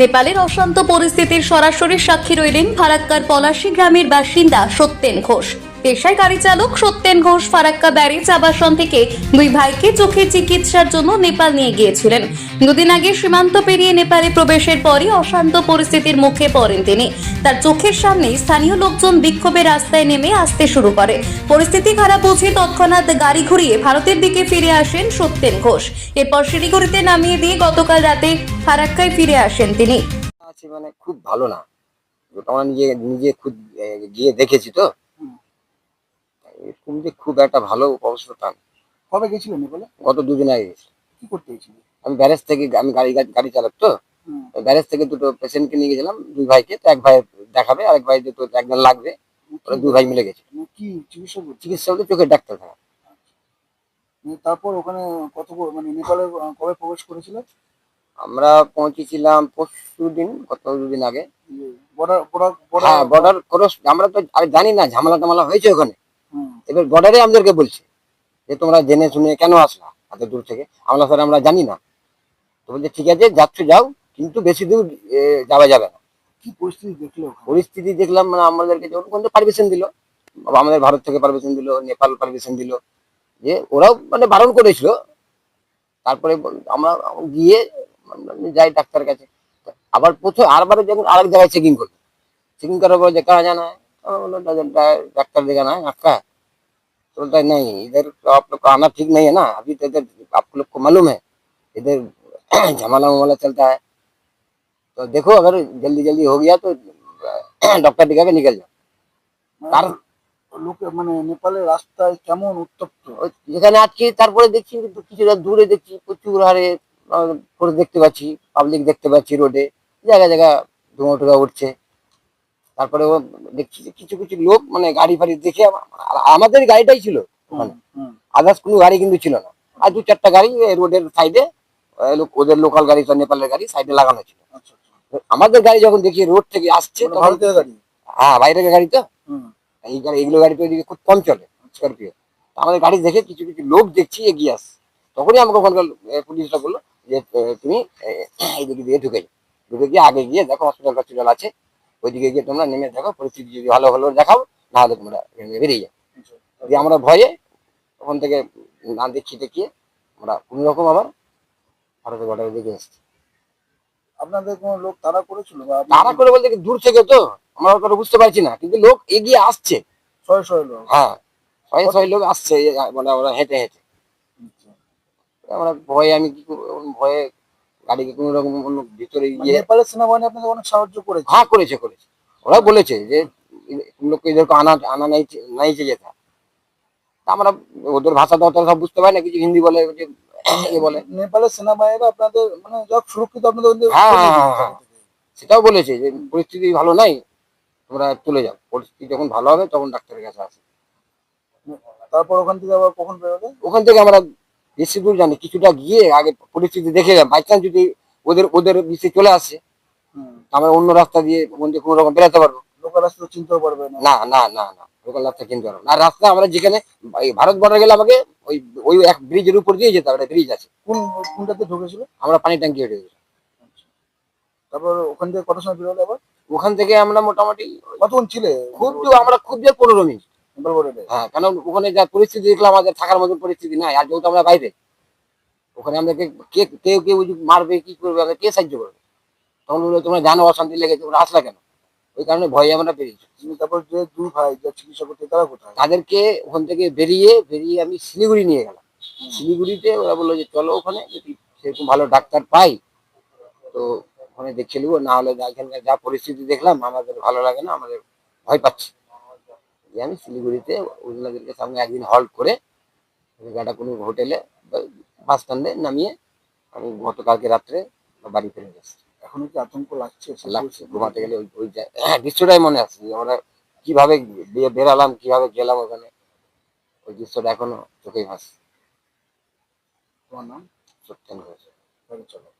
নেপালের অশান্ত পরিস্থিতির সরাসরি সাক্ষী রইলেন ফারাক্কার পলাশী গ্রামের বাসিন্দা সত্যেন ঘোষ। পেশায় গাড়ি চালক সত্যেন ঘোষ ফারাক্কা ব্যারেজ আবাসন থেকে দুই ভাইকে চোখে চিকিৎসার জন্য নেপাল নিয়ে গিয়েছিলেন। দুদিন আগে সীমান্ত পেরিয়ে নেপালে প্রবেশের পরই অশান্ত পরিস্থিতির মুখে পড়েন তিনি। তার চোখের সামনে স্থানীয় লোকজন বিক্ষোভে রাস্তায় নেমে আসতে শুরু করে। পরিস্থিতি খারাপ বুঝে তৎক্ষণাৎ গাড়ি ঘুরিয়ে ভারতের দিকে ফিরে আসেন সত্যেন ঘোষ। এরপর শিলিগুড়িতে নামিয়ে দিয়ে গতকাল রাতে ফারাক্কায় ফিরে আসেন তিনি। মানে খুব ভালো না। আমরা নিজে নিজে গিয়ে দেখেছি তো। এরকম যে খুব একটা ভালো অবস্থা তা না। কবে গেছিলেন নেপালে? গত দুদিন আগে গেছি। কি করতে গেছিলেন আমি ব্যারেজ থেকে আমি গাড়ি গাড়ি- চালক তো। হুম। ব্যারেজ থেকে দুটো পেশেন্টকে নিয়ে গেছিলাম দুই ভাইকে। তো এক ভাই দেখাবে আরেক ভাই তো একজন লাগবে ওরা দুই ভাই মিলে গেছে। মানে কি চিকিৎসা করছে? চিকিৎসা হলে চোখের ডাক্তার থাকা মানে তারপর ওখানে কত ব- মানে নেপালে আহ, কবে প্রবেশ করেছিল? আমরা পৌঁছেছিলাম পরশু দিন গত দুদিন আগে। বর্ডার বর্ডার হ্যাঁ বর্ডার ক্রস আমরা তো আর জানি না ঝামেলা টামেলা হয়েছে ওখানে। এবার বর্ডারে আমাদেরকে বলছে যে তোমরা জেনে শুনে কেন আসলা এত দূর থেকে? আমরা স্যার আমরা জানি না। তো বলছে ঠিক আছে যাচ্ছ যাও কিন্তু বেশি দূর যাওয়া যাবে না। কি পরিস্থিতি দেখল পরিস্থিতি দেখলাম মানে আমাদেরকে যখন কোন পারমিশন দিল। আমাদের ভারত থেকে পারমিশন দিল নেপাল পারমিশন দিল যে ওরাও মানে বারণ করেছিল। তারপরে আমরা গিয়ে আমরা যাই ডাক্তারের কাছে। আবার প্রথম আরবারে যখন আরেক জায়গায় চেকিং করল। চেকিং করার পর যে কাহা জানা है আমরা বললাম, "डा- तो बोलता है नहीं इधर तो आप लोग का आना ठीक नहीं है ना अभी तो इधर आप लोग को मालूम है इधर झमाला वमाला चलता है तो देखो अगर जल्दी जल्दी हो गया तो डॉक्टर दिखा के निकल जाओ মানে তার- লোকে মানে নেপালের রাস্তায় কেমন উত্তপ্ত ওই যেখানে আজকে তারপরে দেখছি কিন্তু কিছুটা দূরে দেখছি প্রচুর হারে আহ, করে দেখতে পাচ্ছি পাবলিক দেখতে পাচ্ছি রোডে জায়গা জায়গা ধোঁয়া টোয়া উঠছে তারপরে ও দেখছি যে কিছু কিছু লোক মানে গাড়ি ফাড়ি দেখে আমাদের গাড়িটাই ছিল হুম আদার্স কোনো গাড়ি কিন্তু ছিল না। আর দু চারটা গাড়ি রোডের সাইডে ওদের লোকাল গাড়ি নেপালের গাড়ি সাইডে লাগানো ছিল। আচ্ছা আচ্ছা। আমাদের গাড়ি যখন দেখি রোড থেকে আসছে মানে তখন হ্যাঁ বাইরের গাড়ি তো। এই গাড়ি এগুলো গাড়ি তো এদিকে খুব কম চলে স্করপিও আমাদের গাড়ি দেখে কিছু কিছু লোক দেখছি এগিয়ে আসছে। তখনই আমাকে ওখানকার এ, পুলিশরা বলল যে তুমি এ, এইদিকে দিয়ে ঢুকে ঢুকে গিয়ে আগে গিয়ে দেখো হসপিটাল হসপিটাল আছে। ওইদিকে গিয়ে তোমরা নেমে দেখো পরিস্থিতি যদি ভালো হলো দেখাও না হলে তোমরা বেরিয়ে যাও। দিয়ে আমরা ভয়ে ওখান থেকে না দেখিয়ে দেখিয়ে আমরা কোনো রকম আবার ভারতের বর্ডারের দিকে এসেছি আপনাদের কোনো লোক তারা করেছিল তারা করে বলতে কি দূর থেকে তো আমরা ওটা বুঝতে পারছি না কিন্তু লোক এগিয়ে আসছে শয়ে শয়ে লোক হ্যাঁ ছয় ছয় লোক আসছে মানে ওরা হেঁটে হেঁটে আচ্ছা। আমরা ভয়ে আমি কি করব ভয়ে গাড়িকে কোনো রকম ভিতরে মানে গিয়ে নেপালের সেনাবাহিনী আপনাদের অনেক সাহায্য করেছে। হ্যাঁ করেছে করেছে। ওরা বলেছে যে লোককে এদেরকে আনা আনা নাই নাইছে যেতে আমরা ওদের ভাষা তো সব বুঝতে পারি না কিছু হিন্দি বলে যে এ বলে। নেপালের সেনাবাহিনীরা আপনাদের মানে যত সুরক্ষিত আপনাদের হ্যাঁ হ্যাঁ হ্যাঁ, হ্যাঁ হ্যাঁ। সেটাও বলেছে যে পরিস্থিতি ভালো নাই তোমরা চলে যাও। পরিস্থিতি যখন ভালো হবে তখন ডাক্তারের কাছে আসে। তারপর ওখান থেকে আবার কখন বেরোবে? ওখান থেকে আমরা বেশি দূর জানি কিছুটা গিয়ে আগে পরিস্থিতি দেখে বাই চান্স যদি ওদের ওদের বিষে চলে আসে আমরা অন্য রাস্তা দিয়ে থেকে কোনো রকম বেরোতে পারব। লোকাল রাস্তা চিনতেও পারবে না। না না না লোকাল রাস্তা কিনতে পারব না। রাস্তা আমরা যেখানে ভারত বর্ডার গেলে আমাকে ওই ওই এক ব্রিজের উপর দিয়ে যেতে হবে ব্রিজ আছে। কোন কোনটাতে ঢুকেছিল? আমরা পানি ট্যাঙ্কি হেঁটে গেছি তারপর ওখান থেকে কত সময় বেরোলে আবার? ওখান থেকে আমরা মোটামুটি কতক্ষণ ছিলে? খুব আমরা খুব জোর পনেরো মিনিট। হ্যাঁ কারণ ওখানে যা পরিস্থিতি দেখলাম আমাদের থাকার মতন পরিস্থিতি নাই আর যেহেতু আমরা বাইরে ওখানে আমাদেরকে কে কেউ কেউ মারবে কি করবে আমাদের কে সাহায্য করবে? তখন বলল তোমরা জানো অশান্তি লেগেছে ওরা আসলা কেন? ওই কারণে ভয়ে আমরা বেরিয়েছি। তারপর যে দুই ভাই যা চিকিৎসা করতে তারা কোথায়? তাদেরকে ওখান থেকে বেরিয়ে বেরিয়ে আমি শিলিগুড়ি নিয়ে গেলাম। শিলিগুড়িতে ওরা বলল যে চলো ওখানে যদি সেরকম ভালো ডাক্তার পাই তো ওখানে দেখে নেব না হলে এখানকার যা পরিস্থিতি দেখলাম আমাদের ভালো লাগে না আমাদের ভয় পাচ্ছি। আমি শিলিগুড়িতে ওগুলোদেরকে সঙ্গে একদিন হল্ট করে গাটা কোনো হোটেলে বাস স্ট্যান্ডে নামিয়ে আমি গতকালকে রাত্রে বাড়ি ফিরে গেছি এখনও কি আতঙ্ক লাগছে? লাগছে ঘুমাতে গেলে ওই ওই হ্যাঁ, দৃশ্যটাই মনে আছে আমরা কীভাবে বেরালাম কীভাবে গেলাম ওখানে। ওই দৃশ্যটা এখনও চোখেই ভাসছে। তোমার নাম? সত্যেন ঘোষ। চলো।